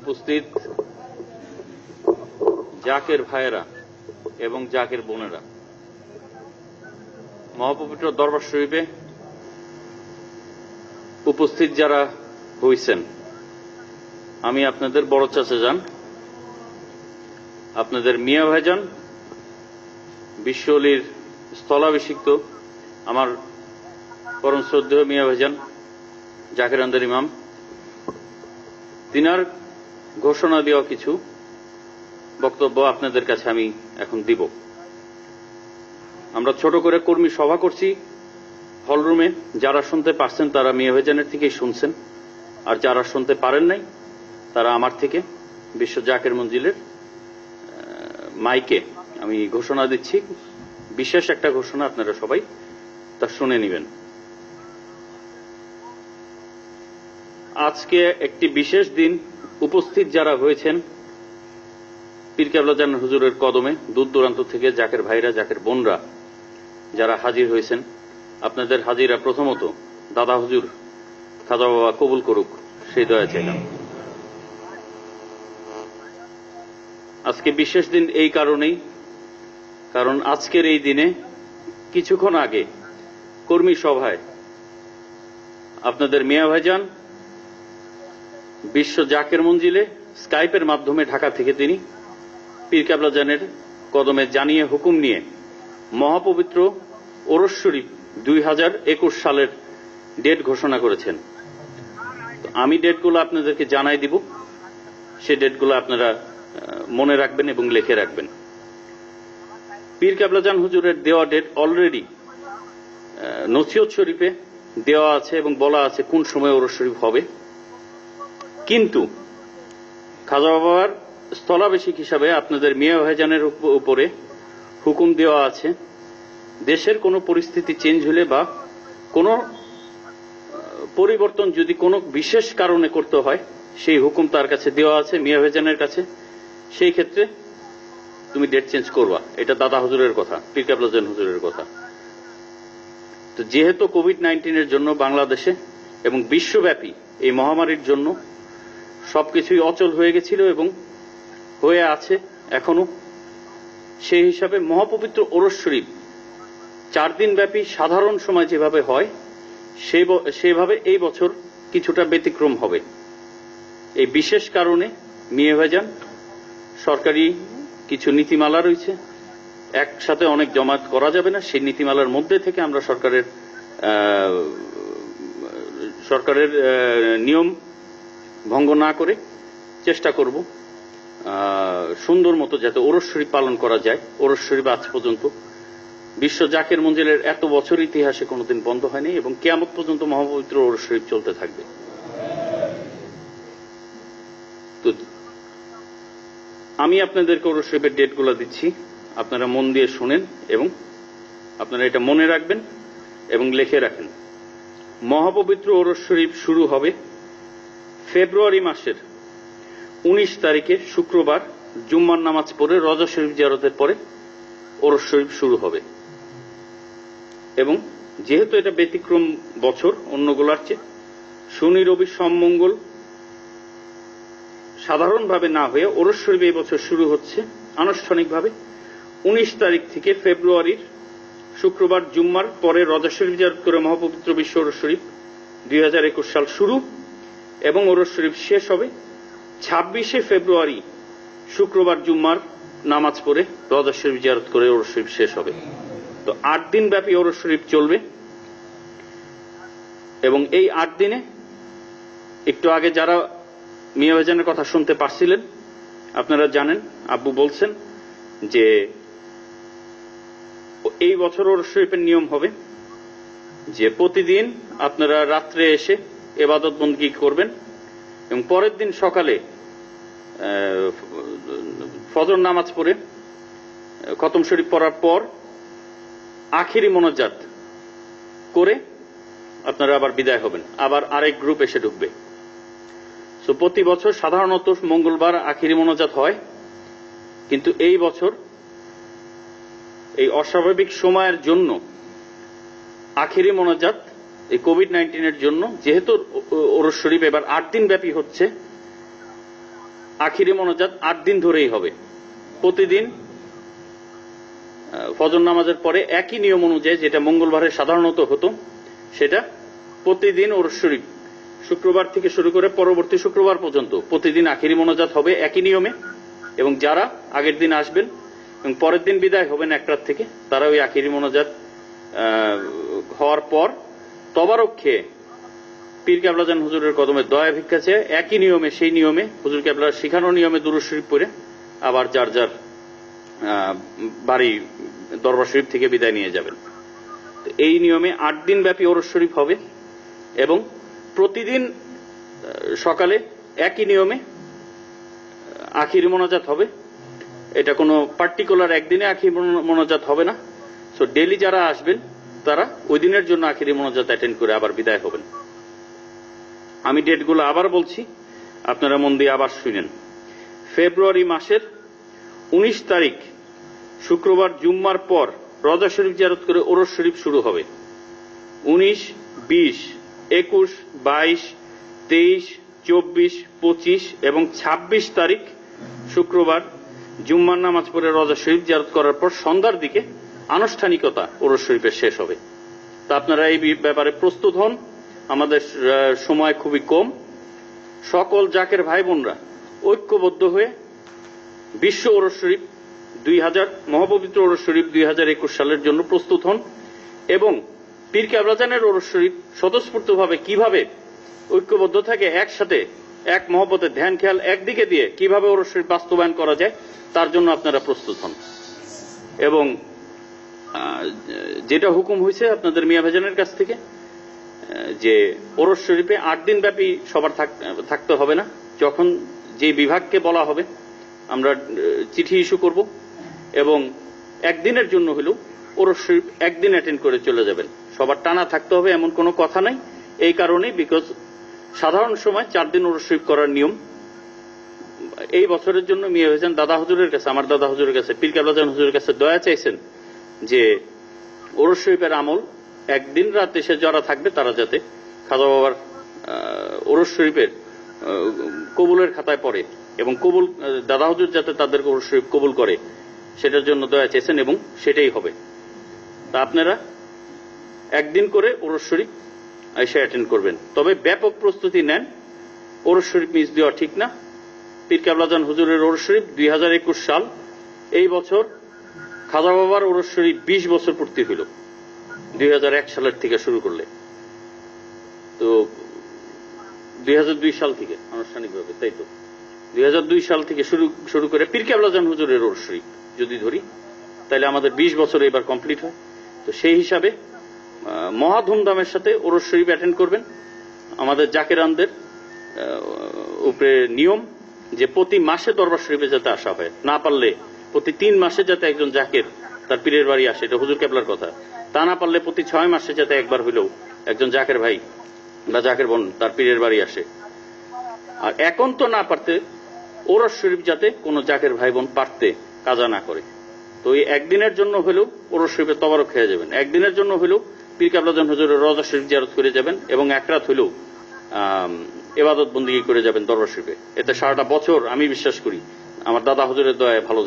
উপস্থিত জাকের ভাইয়েরা এবং জাকের বোনেরা। মহাপবিত্র দরবার শরীফে উপস্থিত যারা হইছেন, আমি আপনাদের বড় চাচা যান, আপনাদের মিয়া ভাইজান বিশ্বলির স্থলাভিষিক্ত আমার পরম শ্রদ্ধেয় মিয়া ভাইজান জাকের আন্দার ইমাম। তিনার ঘোষণা দেওয়া কিছু বক্তব্য আপনাদের কাছে আমি এখন দিব। আমরা ছোট করে কর্মী সভা করছি। হলরুমে যারা শুনতে পারছেন তারা মিয়া ভাইজানের থেকেই শুনছেন। আর যারা শুনতে পারেন নাই, তারা আমার থেকে, বিশ্ব জাকের মঞ্জিলের মাইকে আমি ঘোষণা দিচ্ছি। বিশেষ একটা ঘোষণা আপনারা সবাই তা শুনে নেবেন। আজকে একটি বিশেষ দিন উপস্থিত যারা হয়েছেন, পীর কেবলাজান হুজুরের কদমে, দূর দূরান্ত থেকে জাকের ভাইরা, জাকের বোনরা যারা হাজির হয়েছেন, আপনাদের হাজিরা প্রথমত দাদা হুজুর, খাজা বাবা কবুল করুক, সেই দয়া চাইলাম আজকে বিশেষ দিন এই কারণেই, কারণ আজকের এই দিনে কিছুক্ষণ আগে কর্মী সভায় আপনাদের মিয়া ভাইজান বিশ্ব জাকের মঞ্জিলে স্কাইপের মাধ্যমে ঢাকা থেকে তিনি পীর কাবলাজানের কদমে জানিয়ে হুকুম নিয়ে মহাপবিত্র ওরস শরীফ দুই হাজার একুশ সালের ডেট ঘোষণা করেছেন। আমি ডেটগুলো আপনাদেরকে জানাই দিব। সে ডেটগুলো আপনারা মনে রাখবেন এবং লিখে রাখবেন। পীর কাবলাজান হুজুরের দেওয়া ডেট অলরেডি নসিহত শরীফে দেওয়া আছে এবং বলা আছে কোন সময় ওরস শরীফ হবে। কিন্তু খাজা বাবার স্থলাবেশিক হিসাবে আপনাদের মিয়া ভাইজানের উপরে হুকুম দেওয়া আছে। দেশের কোনো পরিস্থিতি চেঞ্জ হলে বা কোনো পরিবর্তন যদি কোনো বিশেষ কারণে করতে হয়, সেই হুকুম তার কাছে দেওয়া আছে, মিয়া ভাইজানের কাছে। সেই ক্ষেত্রে তুমি ডেট চেঞ্জ করবা। এটা দাদা হুজুরের কথা, পীর হুজুরের কথা। তো যেহেতু কোভিড নাইন্টিনের জন্য বাংলাদেশে এবং বিশ্বব্যাপী এই মহামারীর জন্য সবকিছুই অচল হয়ে গেছিল এবং হয়ে আছে এখনও সেই হিসাবে মহাপবিত্র ওরস শরীফ চার দিন ব্যাপী সাধারণ সময় যেভাবে হয় সেভাবে এই বছর কিছুটা ব্যতিক্রম হবে। এই বিশেষ কারণে মিয়ে ভাইজান, সরকারি কিছু নীতিমালা রয়েছে, একসাথে অনেক জমায়েত করা যাবে না। সেই নীতিমালার মধ্যে থেকে আমরা সরকারের সরকারের নিয়ম ভঙ্গ না করে চেষ্টা করব সুন্দর মতো যাতে ওরস শরীফ পালন করা যায়। ওরস শরীফ আজ পর্যন্ত বিশ্ব জাকের মঞ্জিলের এত বছর ইতিহাসে কোনোদিন বন্ধ হয়নি এবং কেয়ামত পর্যন্ত মহাপবিত্র ওরস শরীফ চলতে থাকবে। আমি আপনাদেরকে ওরস শরীফের ডেটগুলো দিচ্ছি। আপনারা মন দিয়ে শুনেন এবং আপনারা এটা মনে রাখবেন এবং লিখে রাখেন। মহাপবিত্র ওরস শরীফ শুরু হবে ফেব্রুয়ারি মাসের উনিশ তারিখে শুক্রবার জুম্মার নামাজ পড়ে রজা শরীফ জিয়ারতের পরে ওরস শরীফ শুরু হবে। এবং যেহেতু এটা ব্যতিক্রম বছর, অন্যগুলার চেয়ে শনি, রবি, সোম, মঙ্গল সাধারণভাবে না হয়ে ওরস শরীফ এই বছর শুরু হচ্ছে। আনুষ্ঠানিকভাবে উনিশ তারিখ থেকে ফেব্রুয়ারির শুক্রবার জুম্মার পরে রজা শরীফ জিয়ারত করে মহাপবিত্র বিশ্ব ওরস শরীফ দুই হাজার একুশ সাল শুরু। এবং ওরস শরীফ শেষ হবে ছাব্বিশে ফেব্রুয়ারি, শুক্রবার জুম্মার নামাজ পড়ে রজা শরীফ জিয়ারত করে ওরস শরীফ শেষ হবে। তো আট দিন ব্যাপী ওরস শরীফ চলবে এবং এই আট দিনে একটু আগে যারা মিয়া ভাইজানের কথা শুনতে পারছিলেন, আপনারা জানেন, আব্বু বলছেন যে এই বছর ওরস শরীফের নিয়ম হবে যে প্রতিদিন আপনারা রাত্রে এসে এবাদত বন্দী করবেন এবং পরের দিন সকালে ফজর নামাজ পড়ে খতম শরীফ পড়ার পর আখিরি মোনাজাত করে আপনারা আবার বিদায় হবেন। আবার আরেক গ্রুপ এসে ঢুকবে। তো প্রতি বছর সাধারণত মঙ্গলবার আখিরি মোনাজাত হয়, কিন্তু এই বছর এই অস্বাভাবিক সময়ের জন্য আখিরি মোনাজাত এই কোভিড নাইন্টিনের জন্য, যেহেতু ওরস শরীফ এবার আট দিন ব্যাপী হচ্ছে, আখিরি মনোজাত আট দিন ধরেই হবে। প্রতিদিন ফজর নামাজের পরে একই নিয়ম অনুযায়ী, যেটা মঙ্গলবারে সাধারণত হতো, সেটা প্রতিদিন ওর শরীফ, শুক্রবার থেকে শুরু করে পরবর্তী শুক্রবার পর্যন্ত প্রতিদিন আখিরি মনোজাত হবে একই নিয়মে, এবং যারা আগের দিন আসবেন এবং পরের দিন বিদায় হবেন একটার থেকে, তারা ওই আখিরি মনোজাত হওয়ার পর তবারক খেয়ে পীর কেবলাজান হুজুরের কদমে দয়া ভিক্ষা চেয়ে, একই নিয়মে, সেই নিয়মে হুজুর কেবলার শিখানো নিয়মে দুরুদ শরীফ পড়ে, আবার যার যার বাড়ি দরবার শরীফ থেকে বিদায় নিয়ে যাবেন। এই নিয়মে আট দিন ব্যাপী ওরস শরীফ হবে এবং প্রতিদিন সকালে একই নিয়মে আখির মোনাজাত হবে। এটা কোনো পার্টিকুলার একদিনে আখির মোনা- মোনাজাত হবে না। সো ডেলি যারা আসবেন তারা ওই দিনের জন্য আখিরি মোনাজাত অ্যাটেন্ড করে আবার বিদায় হবেন। আমি ডেটগুলো আবার বলছি, আপনারা মন দিয়ে আবার শুনেন। ফেব্রুয়ারি মাসের উনিশ তারিখ, শুক্রবার জুম্মার পর রজা শরীফ জিয়ারত করে ওরস শরীফ শুরু হবে। উনিশ, বিশ, একুশ, বাইশ, তেইশ, চব্বিশ, পঁচিশ এবং ২৬ তারিখ শুক্রবার জুম্মার নামাজ পড়ে রজা শরীফ জিয়ারত করার পর সন্ধ্যার দিকে আনুষ্ঠানিকতা ওরস শরীফের শেষ হবে। তা আপনারা এই ব্যাপারে প্রস্তুত হন। আমাদের সময় খুবই কম। সকল জাকের ভাই বোনরা ঐক্যবদ্ধ হয়ে বিশ্ব ওরস শরীফ দুই হাজার, মহাপবিত্র ওরস শরীফ দুই হাজার একুশ সালের জন্য প্রস্তুত হন এবং পীর কাবরাজানের ওরস শরীফ স্বতঃস্ফূর্তভাবে কীভাবে ঐক্যবদ্ধ থাকে, একসাথে এক মহব্বতের ধ্যান খেয়াল একদিকে দিয়ে কীভাবে ওরস শরীফ বাস্তবায়ন করা যায়, তার জন্য আপনারা প্রস্তুত হন। এবং যেটা হুকুম হয়েছে আপনাদের মিয়া ভেজানের কাছ থেকে যে ওরস শরীফে আট দিন ব্যাপী সবার থাক- থাকতে হবে না। যখন যে বিভাগকে বলা হবে, আমরা চিঠি ইস্যু করব এবং একদিনের জন্য হলেও ওরস শরীফ একদিন অ্যাটেন্ড করে চলে যাবেন। সবার টানা থাকতে হবে, এমন কোনো কথা নাই। এই কারণেই বিকজ সাধারণ সময় চার দিন ওরস শরীফ করার নিয়ম। এই বছরের জন্য মিয়া হয়েছেন দাদা হুজুরের কাছে, আমার দাদা হুজুরের কাছে পীর কাবলাজান হুজুরের কাছে দয়া চাইছেন যে ওরস শরীফের আমল, একদিন রাত এসে যারা থাকবে তারা যাতে খাজা বাবার ওরস শরীফের কবুলের খাতায় পড়ে এবং কবুল দাদা হুজুর যাতে তাদের ওরস শরীফ কবুল করে, সেটার জন্য দয়া চেয়েছেন এবং সেটাই হবে। তা আপনারা একদিন করে ওরস শরীফ এসে অ্যাটেন্ড করবেন। তবে ব্যাপক প্রস্তুতি নেন, ওরস শরীফ মিস দেওয়া ঠিক না। পীর কাবলাজান হুজুরের ওরস শরীফ দুই হাজার একুশ সাল, এই বছর খাজা বাবার ওরস শরীফ বিশ বছর পূর্তি হইল। দুই হাজার এক সালের থেকে শুরু করলে। তো দুই হাজার দুই সাল থেকে, আনুষ্ঠানিকভাবে, তাই তো? দুই হাজার দুই সাল থেকে শুরু শুরু করে পীর কাবলাজান হুজুরের ওরস শরীফ, যদি ধরি, তাহলে আমাদের বিশ বছর এবার কমপ্লিট হয়। তো সেই হিসাবে মহা ধুমধামের সাথে ওরস শরীফ অ্যাটেন্ড করবেন। আমাদের জাকেরানদের উপরে নিয়ম যে প্রতি মাসে দরবার শরীফে যাতে আসা হয়। না পারলে প্রতি তিন মাসে যাতে একজন জাকের তার পীরের বাড়ি আসে, এটা হুজুর কেবলার কথা। তা না পারলে প্রতি ছয় মাসে যাতে একবার হইলেও একজন জাকের ভাই বা জাকের বোন তার পীরের বাড়ি আসে। আর এখন তো না পারতে, ওরস শরীফ যাতে কোনো জাকের ভাই বোন পারতে কাজা না করে। তো এই একদিনের জন্য হলেও ওরস শরীফে তবারক খেয়ে যাবেন। একদিনের জন্য হলেও পীর কাবলাজন হুজুরের রজা শরীফ জিয়ারত করে যাবেন এবং এক রাত হলেও এবাদত বন্দিগি করে যাবেন দরবার শরীফে, এতে সারাটা বছর আমি বিশ্বাস করি, আমার দাদা হুজুরের দয়ায় ভালো